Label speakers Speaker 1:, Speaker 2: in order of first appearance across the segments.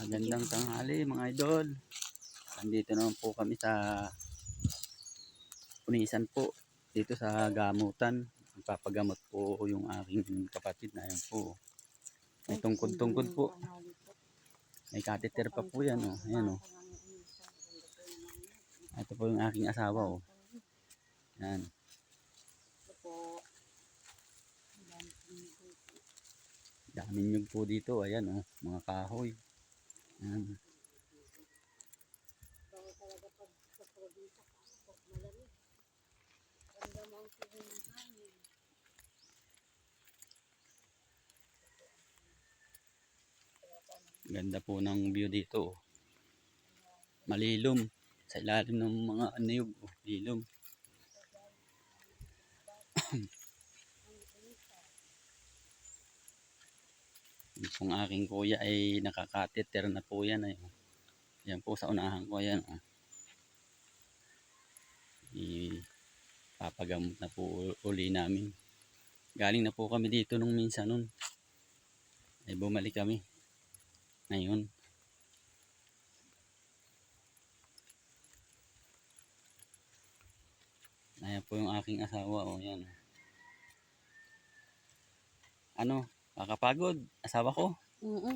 Speaker 1: Magandang tanghali mga idol. Nandito naman po kami sa Punisan po. Dito sa gamutan. Papagamot po yung aking kapatid na yun po. May tungkod-tungkod po. May catheter pa po yan. Oh. Ayan oh. Ito po yung aking asawa oh. Yan. Daming nyug po dito. Ayan oh. Mga kahoy. Yan. Ganda po ng view dito. oh. Malilom. Sa ilalim ng mga niyog. Oh. Lilom. Pong aking kuya ay nakakateter na po yan. Ay. Yan po sa unahan ko. Yan. Oh. Ipapagamot na po uli namin. Galing na po kami dito nung minsan nun. Ay bumalik kami. Ngayon. Ayan po yung aking asawa. O yan. Ano? Kakapagod? Asawa ko?
Speaker 2: Oo.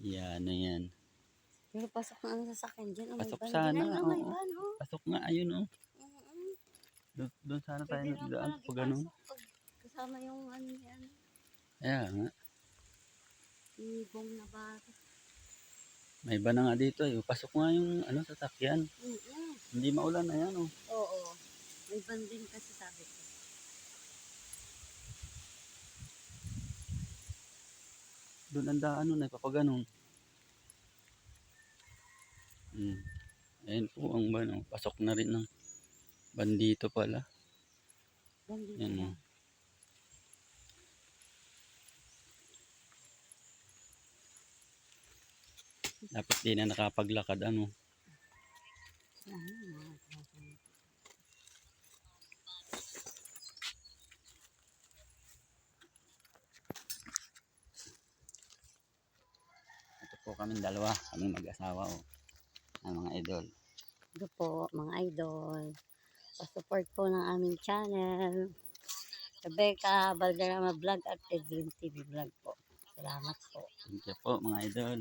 Speaker 1: Yan, ano yan.
Speaker 2: Pero pasok na ang sasakyan dyan. Oh,
Speaker 1: Pasok sana,
Speaker 2: dyan. Van, oh.
Speaker 1: Pasok nga, ayun oh.
Speaker 2: Oo.
Speaker 1: Doon, doon sana tayo nagdaan pag ano.
Speaker 2: pag Kasama yung ano yan.
Speaker 1: Kaya nga.
Speaker 2: Ibong na bata.
Speaker 1: May iba na nga dito eh. Pasok nga yung ano sasakyan.
Speaker 2: Oo.
Speaker 1: Hindi maulan na yan oh.
Speaker 2: Oo. May van din kasi sabi ko.
Speaker 1: Doon ang daan nun ay papaganon. Hmm. Ayan po ang ban. oh. Pasok na rin ng bandito pala.
Speaker 2: Van din
Speaker 1: Yan
Speaker 2: sila.
Speaker 1: oh. Dapat di na nakapaglakad.
Speaker 2: Ano, mga bata.
Speaker 1: Ito po kami dalawa. Kaming mag-asawa oh. Ang mga idol.
Speaker 2: Ito po, mga idol. Pa-support po ng aming channel. Rebecca Valderrama Vlog at Edwin TV Vlog po. Salamat po.
Speaker 1: Thank you po mga idol.